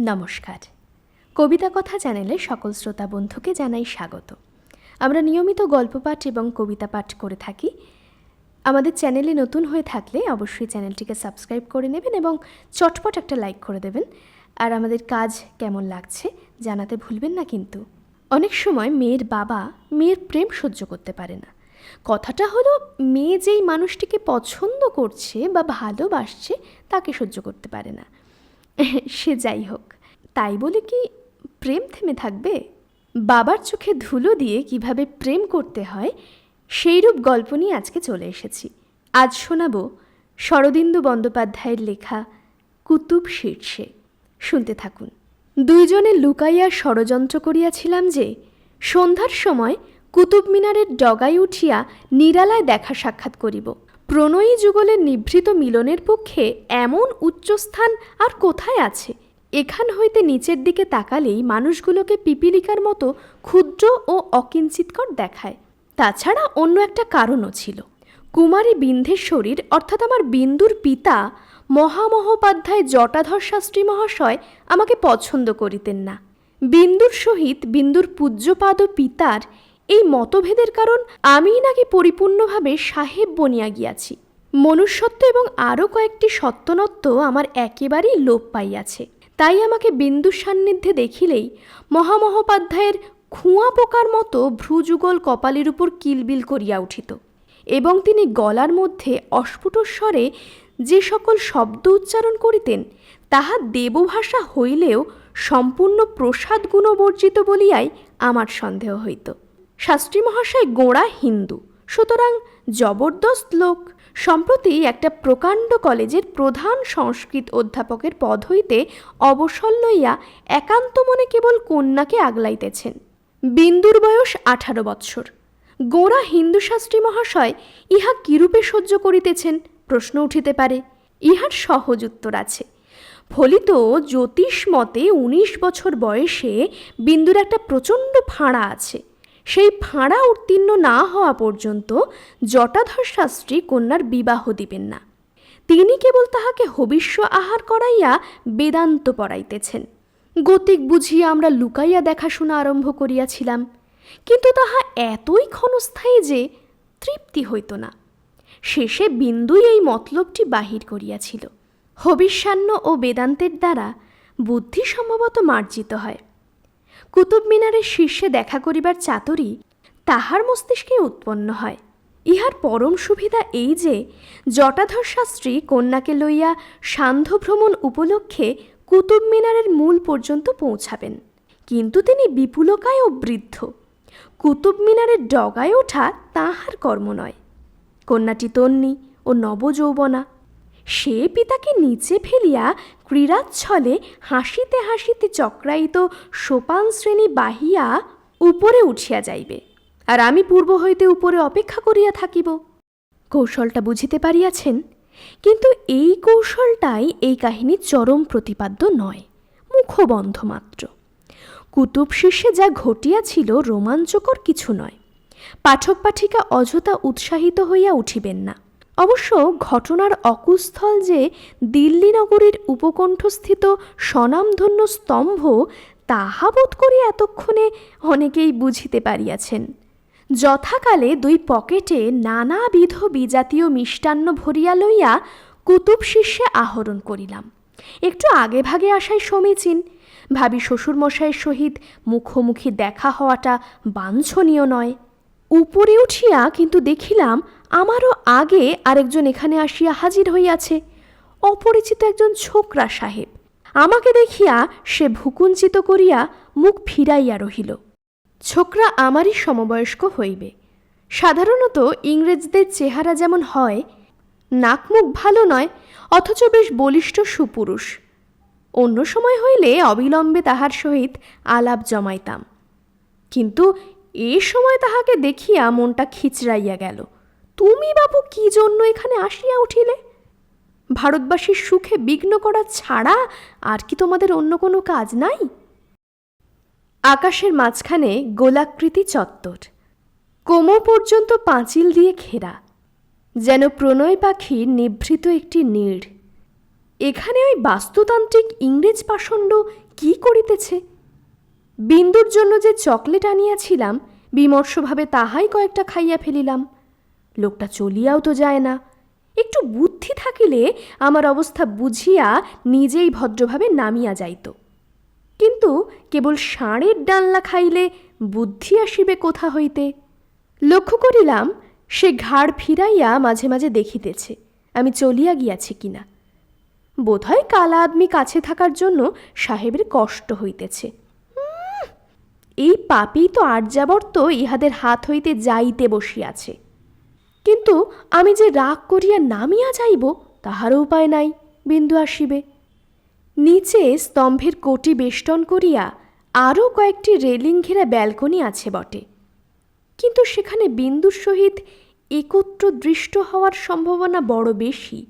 নমস্কার। কবিতা কথা চ্যানেলে সকল শ্রোতা বন্ধুকে জানাই স্বাগত। আমরা নিয়মিত গল্প পাঠ এবং কবিতা পাঠ করে থাকি। আমাদের চ্যানেলে নতুন হয়ে থাকলে অবশ্যই চ্যানেলটিকে সাবস্ক্রাইব করে নেবেন এবং চটপট একটা লাইক করে দেবেন। আর আমাদের কাজ কেমন লাগছে জানাতে ভুলবেন না কিন্তু। অনেক সময় মেয়ের বাবা মেয়ের প্রেম সহ্য করতে পারে না। কথাটা হলো, মেয়ে যেই মানুষটিকে পছন্দ করছে বা ভালোবাসছে তাকে সহ্য করতে পারে না। সে যাই হোক। তাই বলে কি প্রেম থেমে থাকবে? বাবার চোখে ধুলো দিয়ে কীভাবে প্রেম করতে হয়, সেইরূপ গল্প নিয়ে আজকে চলে এসেছি। আজ শোনাব শরদিন্দু বন্দ্যোপাধ্যায়ের লেখা কুতুব শীর্ষে। শুনতে থাকুন। দুইজনে লুকাইয়া ষড়যন্ত্র করিয়াছিলাম যে, সন্ধ্যার সময় কুতুব মিনারের ডগায় উঠিয়া নিরালায় দেখা সাক্ষাৎ করিব। প্রণয়ী যুগলের নিভৃত মিলনের পক্ষে এমন উচ্চস্থান আর কোথায় আছে? এখান হইতে নিচের দিকে তাকালেই মানুষগুলোকে পিপিলিকার মতো ক্ষুদ্র ও অকিঞ্চিতকর দেখায়। তাছাড়া অন্য একটা কারণও ছিল। কুমারী বিন্ধেশ্বরীর অর্থাৎ আমার বিন্দুর পিতা, মহামহোপাধ্যায় জটাধর শাস্ত্রী মহাশয় আমাকে পছন্দ করিতেন না। বিন্দুর সহিত বিন্দুর পূজ্যপাদ পিতার এই মতভেদের কারণ আমিই নাকি পরিপূর্ণভাবে সাহেব বনিয়া গিয়াছি। মনুষ্যত্ব এবং আরও কয়েকটি সত্যনত্ব আমার একেবারেই লোপ পাইয়াছে। তাই আমাকে বিন্দুর সান্নিধ্যে দেখিলেই মহামহোপাধ্যায়ের খুঁয়া পোকার মতো ভ্রুযুগল কপালের উপর কিলবিল করিয়া উঠিত এবং তিনি গলার মধ্যে অস্ফুট স্বরে যে সকল শব্দ উচ্চারণ করিতেন, তাহা দেবভাষা হইলেও সম্পূর্ণ প্রসাদ গুণবর্জিত বলিয়াই আমার সন্দেহ হইত। শাস্ত্রী মহাশয় গোঁড়া হিন্দু। সুতরাং জবরদস্ত লোক। সম্প্রতি একটা প্রকাণ্ড কলেজের প্রধান সংস্কৃত অধ্যাপকের পদ হইতে অবসর লইয়া একান্ত মনে কেবল কন্যাকে আগলাইতেছেন। বিন্দুর বয়স আঠারো বৎসর। গোঁড়া হিন্দু শাস্ত্রী মহাশয় ইহা কিরূপে সহ্য করিতেছেন? প্রশ্ন উঠিতে পারে। ইহার সহজ উত্তর আছে। ফলিত জ্যোতিষ মতে উনিশ বছর বয়সে বিন্দুর একটা প্রচণ্ড ফাঁড়া আছে। সেই ফাঁড়া উত্তীর্ণ না হওয়া পর্যন্ত জটাধর শাস্ত্রী কন্যার বিবাহ দিবেন না। তিনি কেবল তাহাকে হবিষ্য আহার করাইয়া বেদান্ত পড়াইতেছেন। গতিক বুঝিয়া আমরা লুকাইয়া দেখাশোনা আরম্ভ করিয়াছিলাম, কিন্তু তাহা এতই ক্ষণস্থায়ী যে তৃপ্তি হইত না। শেষে বিন্দুই এই মতলবটি বাহির করিয়াছিল। হবিষ্যান্ন ও বেদান্তের দ্বারা বুদ্ধি সম্ভবত মার্জিত হয়। কুতুব মিনারের শীর্ষে দেখা করিবার চাতুরি তাহার মস্তিষ্কে উৎপন্ন হয়। ইহার পরম সুবিধা এই যে, জটাধর শাস্ত্রী কন্যাকে লইয়া সান্ধ্য ভ্রমণ উপলক্ষে কুতুব মিনারের মূল পর্যন্ত পৌঁছাবেন। কিন্তু তিনি বিপুলকায় ও বৃদ্ধ। কুতুব মিনারের ডগায় ওঠা তাহার কর্ম নয়। কন্যাটি তন্নি ও নবযৌবনা সে পিতাকে নিচে ফেলিয়া ক্রীড়াচ্ছলে হাসিতে হাসিতে চক্রায়িত সোপান শ্রেণি বাহিয়া উপরে উঠিয়া যাইবে, আর আমি পূর্ব হইতে উপরে অপেক্ষা করিয়া থাকিব। কৌশলটা বুঝিতে পারিয়াছেন, কিন্তু এই কৌশলটাই এই কাহিনীর চরম প্রতিপাদ্য নয়, মুখবন্ধ মাত্র। কুতুব শীর্ষে যা ঘটিয়াছিল রোমাঞ্চকর কিছু নয় পাঠক পাঠিকা অযথা উৎসাহিত হইয়া উঠিবেন না। অবশ্য ঘটনার অকুস্থল যে দিল্লী নগরীর উপকণ্ঠস্থিত স্বনামধন্য স্তম্ভ, তাহা বোধ করি এতক্ষণে অনেকেই বুঝিতে পারিয়াছেন। যথাকালে দুই পকেটে নানাবিধ বিজাতীয় মিষ্টান্ন ভরিয়া লইয়া কুতুব শীর্ষে আহরণ করিলাম। একটু আগে ভাগে আসাই সমীচীন। ভাবি শ্বশুরমশাইয়ের সহিত মুখোমুখি দেখা হওয়াটা বাঞ্ছনীয় নয়। উপরে উঠিয়া কিন্তু দেখিলাম আমারও আগে আরেকজন এখানে আসিয়া হাজির হইয়াছে। অপরিচিত একজন ছোকরা সাহেব। আমাকে দেখিয়া সে ভুকুঞ্চিত করিয়া মুখ ফিরাইয়া রহিল। ছোকরা আমারই সমবয়স্ক হইবে। সাধারণত ইংরেজদের চেহারা যেমন হয় নাক মুখ ভালো নয়, অথচ বেশ বলিষ্ঠ সুপুরুষ। অন্য সময় হইলে অবিলম্বে তাহার সহিত আলাপ জমাইতাম। কিন্তু এ সময় তাহাকে দেখিয়া মনটা খিচড়াইয়া গেল। তুমি বাবু কি জন্য এখানে আসিয়া উঠিলে? ভারতবাসীর সুখে বিঘ্ন করা ছাড়া আর কি তোমাদের অন্য কোনো কাজ নাই? আকাশের মাঝখানে গোলাকৃতি চত্বর, কোমো পর্যন্ত পাঁচিল দিয়ে ঘেরা, যেন প্রণয় পাখির নিভৃত একটি নীড়। এখানে ওই বাস্তুতান্ত্রিক ইংরেজ পাষণ্ড কি করিতেছে? বিন্দুর জন্য যে চকলেট আনিয়াছিলাম, বিমর্ষভাবে তাহাই কয়েকটা খাইয়া ফেলিলাম। লোকটা চলিয়াও তো যায় না। একটু বুদ্ধি থাকিলে আমার অবস্থা বুঝিয়া নিজেই ভদ্রভাবে নামিয়া যাইত। কিন্তু কেবল ষাঁড়ের ডালনা খাইলে বুদ্ধি আসিবে কোথা হইতে? লক্ষ্য করিলাম, সে ঘাড় ফিরাইয়া মাঝে মাঝে দেখিতেছে, আমি চলিয়া গিয়াছি কিনা। বোধহয় কালা আদমি কাছে থাকার জন্য সাহেবের কষ্ট হইতেছে। এই পাপি তো আর্যাবর্ত ইহাদের হাত হইতে যাইতে বসিয়াছে। কিন্তু আমি যে রাগ করিয়া নামিয়া যাইব তাহারও উপায় নাই, বিন্দু আসিবে। নিচে স্তম্ভের কোটি বেষ্টন করিয়া আরও কয়েকটি রেলিং ঘেরা ব্যালকনি আছে বটে। কিন্তু সেখানে বিন্দুর সহিত একত্র দৃষ্ট হওয়ার সম্ভাবনা বড় বেশি।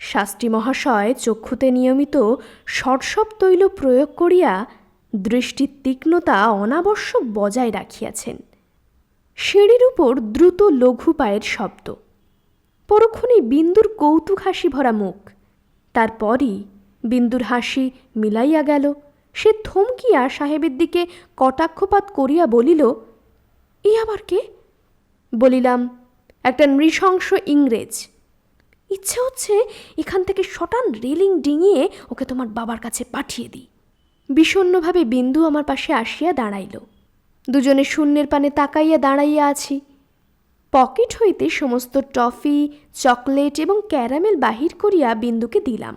শাস্ত্রী মহাশয় চক্ষুতে নিয়মিত সটসব তৈল প্রয়োগ করিয়া দৃষ্টির তীক্ষ্ণতা অনাবশ্যক বজায় রাখিয়াছেন। সিঁড়ির উপর দ্রুত লঘু পায়ের শব্দ। পরক্ষণে বিন্দুর কৌতুক হাসি ভরা মুখ। তারপরই বিন্দুর হাসি মিলাইয়া গেল। সে থমকিয়া সাহেবের দিকে কটাক্ষপাত করিয়া বলিল ই আবার কে? বলিলাম, একটা নৃশংস ইংরেজ। ইচ্ছে হচ্ছে এখান থেকে শটান রেলিং ডিঙিয়ে ওকে তোমার বাবার কাছে পাঠিয়ে দিই। বিষণ্ণভাবে বিন্দু আমার পাশে আসিয়া দাঁড়াইল। দুজনে শূন্যের পানে তাকাইয়া দাঁড়াইয়া আছি। পকেট হইতে সমস্ত টফি, চকলেট এবং ক্যারামেল বাহির করিয়া বিন্দুকে দিলাম।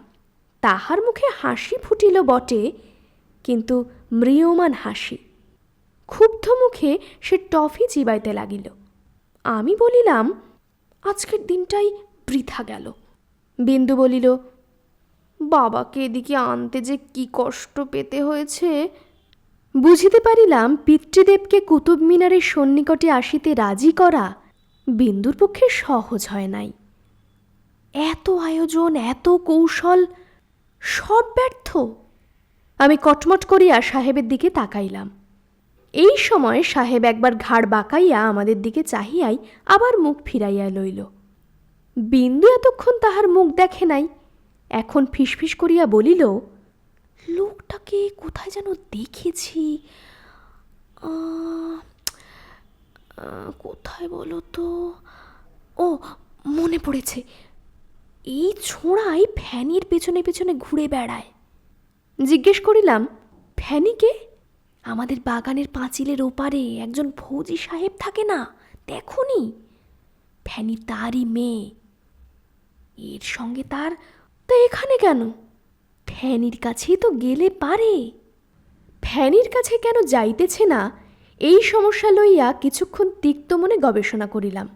তাহার মুখে হাসি ফুটিল বটে, কিন্তু ম্রিয়মান হাসি। ক্ষুব্ধ মুখে সে টফি চিবাইতে লাগিল। আমি বলিলাম, আজকের দিনটাই বৃথা গেল। বিন্দু বলিল, বাবাকে এদিকে আনতে যে কি কষ্ট পেতে হয়েছে বুঝিতে পারিলাম পিতৃদেবকে কুতুব মিনারের সন্নিকটে আসিতে রাজি করা বিন্দুর পক্ষে সহজ হয় নাই। এত আয়োজন, এত কৌশল, সব ব্যর্থ। আমি কটমট করিয়া সাহেবের দিকে তাকাইলাম। এই সময় সাহেব একবার ঘাড় বাঁকাইয়া আমাদের দিকে চাহিয়াই আবার মুখ ফিরাইয়া লইল। বিন্দু এতক্ষণ তাহার মুখ দেখে নাই, এখন ফিসফিস করিয়া বলিল লোকটাকে কোথায় যেন দেখেছি? কোথায় বলো তো? ও, মনে পড়েছে। এই ছোঁড়াই ফ্যানির পেছনে পেছনে ঘুরে বেড়ায়। জিজ্ঞেস করিলাম ফ্যানিকে আমাদের বাগানের পাঁচিলের ওপারে একজন ফৌজি সাহেব থাকে না? দেখনি। ফ্যানি তারই মেয়ে। এর সঙ্গে তার, তো এখানে কেন? ফ্যানির কাছেই তো গেলে পারে। ফ্যানির কাছে কেন যাইতেছে না? এই সমস্যা লইয়া কিছুক্ষণ তিক্ত মনে গবেষণা করিলাম।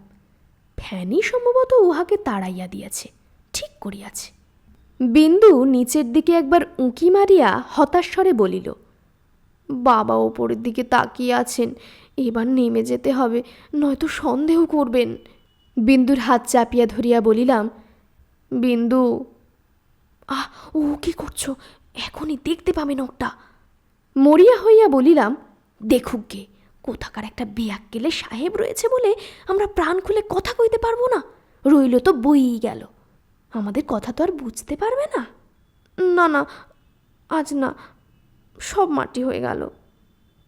ফ্যানি সম্ভবত উহাকে তাড়াইয়া দিয়াছে, ঠিক করিয়াছে। বিন্দু নিচের দিকে একবার উঁকি মারিয়া হতাশ স্বরে বলিল, বাবা ওপরের দিকে তাকিয়ে আছেন, এবার নেমে যেতে হবে, নয়তো সন্দেহ করবেন। বিন্দুর হাত চাপিয়া ধরিয়া বলিলাম, বিন্দু আহ ও কি করছ? এখনই দেখতে পাবে নোকটা মরিয়া হইয়া বলিলাম দেখুক গে কোথাকার একটা বেয়াক্কেলে সাহেব রয়েছে বলে আমরা প্রাণ খুলে কথা কইতে পারব না। রইল তো বইই গেল। আমাদের কথা তো আর বুঝতে পারবে না। না না আজ না সব মাটি হয়ে গেল।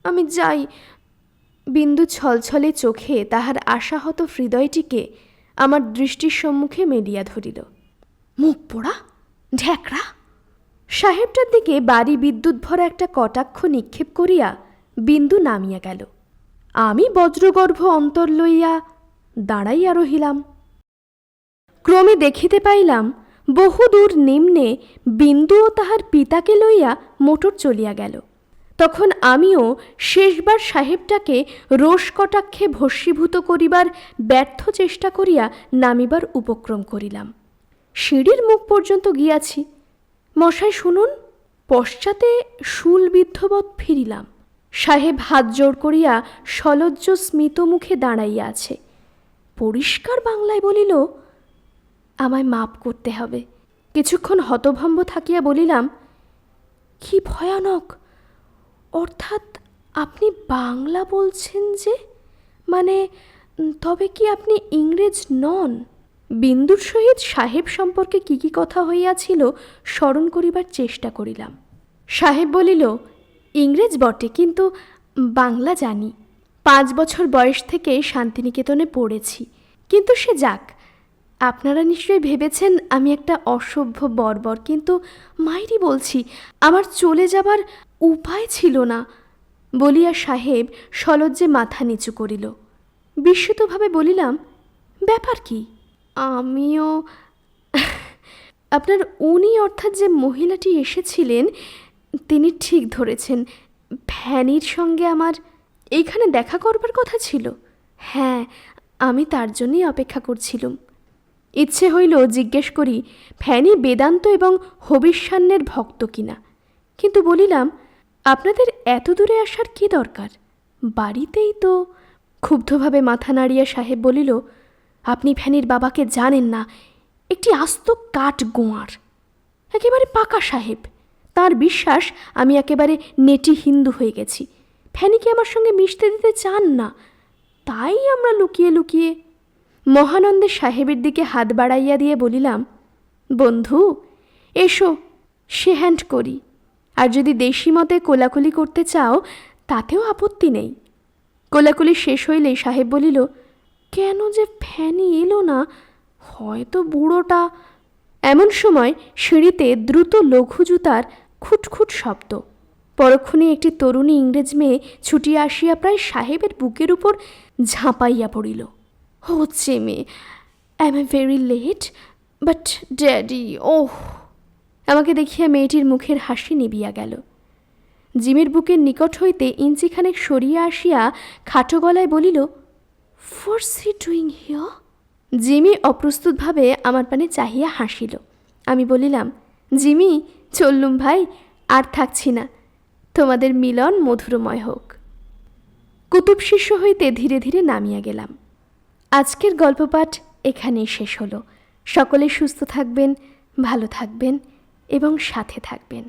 আমি যাই। বিন্দু ছলছলে চোখে তাহার আশাহত হৃদয়টিকে আমার দৃষ্টির সম্মুখে মেলিয়া ধরিল। মুখ পোড়া? ঢ্যাকরা সাহেবটার দিকে বাড়ি বিদ্যুৎ ভরা একটা কটাক্ষ নিক্ষেপ করিয়া বিন্দু নামিয়া গেল। আমি বজ্রগর্ভ অন্তর লইয়া দাঁড়াইয়া রহিলাম। ক্রমে দেখিতে পাইলাম বহুদূর নিম্নে বিন্দু ও তাহার পিতাকে লইয়া মোটর চলিয়া গেল। তখন আমিও শেষবার সাহেবটাকে রোষ কটাক্ষে ভস্মীভূত করিবার ব্যর্থ চেষ্টা করিয়া নামিবার উপক্রম করিলাম। সিঁড়ির মুখ পর্যন্ত গিয়াছি। মশাই শুনুন, পশ্চাতে শুলবিদ্ধবৎ ফিরিলাম। সাহেব হাত জোর করিয়া সলজ্জ স্মিত মুখে দাঁড়াইয়া আছে। পরিষ্কার বাংলায় বলিল, আমায় মাপ করতে হবে। কিছুক্ষণ হতভম্ব থাকিয়া বলিলাম, কি ভয়ানক! অর্থাৎ আপনি বাংলা বলছেন যে মানে তবে কি আপনি ইংরেজ নন? বিন্দুর সহিত সাহেব সম্পর্কে কি কি কথা হইয়াছিল স্মরণ করিবার চেষ্টা করিলাম। সাহেব বলিল, ইংরেজ বটে, কিন্তু বাংলা জানি। পাঁচ বছর বয়স থেকে শান্তিনিকেতনে পড়েছি। কিন্তু সে যাক, আপনারা নিশ্চয়ই ভেবেছেন আমি একটা অসভ্য বর্বর, কিন্তু মাইরি বলছি, আমার চলে যাবার উপায় ছিল না বলিয়া সাহেব সলজ্জে মাথা নিচু করিল। বিস্মিতভাবে বলিলাম, ব্যাপার কি? আমিও আপনার উনি অর্থাৎ যে মহিলাটি এসেছিলেন, তিনি ঠিক ধরেছেন। ফ্যানির সঙ্গে আমার এইখানে দেখা করবার কথা ছিল। হ্যাঁ আমি তার জন্যই অপেক্ষা করছিলুম। ইচ্ছে হইল জিজ্ঞেস করি ফ্যানি বেদান্ত এবং হবিষ্যান্নের ভক্ত কিনা? কিন্তু বলিলাম, আপনাদের এত দূরে আসার কি দরকার? বাড়িতেই তো। ক্ষুব্ধভাবে মাথা নাড়িয়া সাহেব বলিল আপনি ফ্যানির বাবাকে জানেন না, একটি আস্ত কাঠ গোঁয়ার, একেবারে পাকা সাহেব। তার বিশ্বাস, আমি একেবারে নেটি হিন্দু হয়ে গেছি। ফ্যানিকে আমার সঙ্গে মিশতে দিতে চান না? তাই আমরা লুকিয়ে লুকিয়ে মহানন্দে সাহেবের দিকে হাত বাড়াইয়া দিয়ে বলিলাম, বন্ধু, এসো সে হ্যান্ড করি। আর যদি দেশি মতে কোলাকুলি করতে চাও, তাতেও আপত্তি নেই। কোলাকুলি শেষ হইলেই সাহেব বলিল কেন যে ফ্যানি এলো না? হয়তো বুড়োটা। এমন সময় সিঁড়িতে দ্রুত লঘু জুতার খুটখুট শব্দ। পরক্ষণে একটি তরুণী ইংরেজ মেয়ে ছুটিয়া আসিয়া প্রায় সাহেবের বুকের উপর ঝাঁপাইয়া পড়িল। হচ্ছে মেয়ে am a very late but daddy oh! আমাকে দেখিয়া মেয়েটির মুখের হাসি নিবিয়া গেল। জিমের বুকের নিকট হইতে ইঞ্চিখানেক সরিয়া আসিয়া খাটো গলায় বলিল force he doing here Jimmy অপ্রস্তুতভাবে আমার পানে চাহিয়া হাসিল। আমি বলিলাম, জিমি, চললুম ভাই, আর থাকছি না। তোমাদের মিলন মধুরময় হোক। কুতুব শিষ্য হইতে ধীরে ধীরে নামিয়া গেলাম। আজকের গল্পপাঠ এখানেই শেষ হলো। সকলে সুস্থ থাকবেন, ভালো থাকবেন এবং সাথে থাকবেন।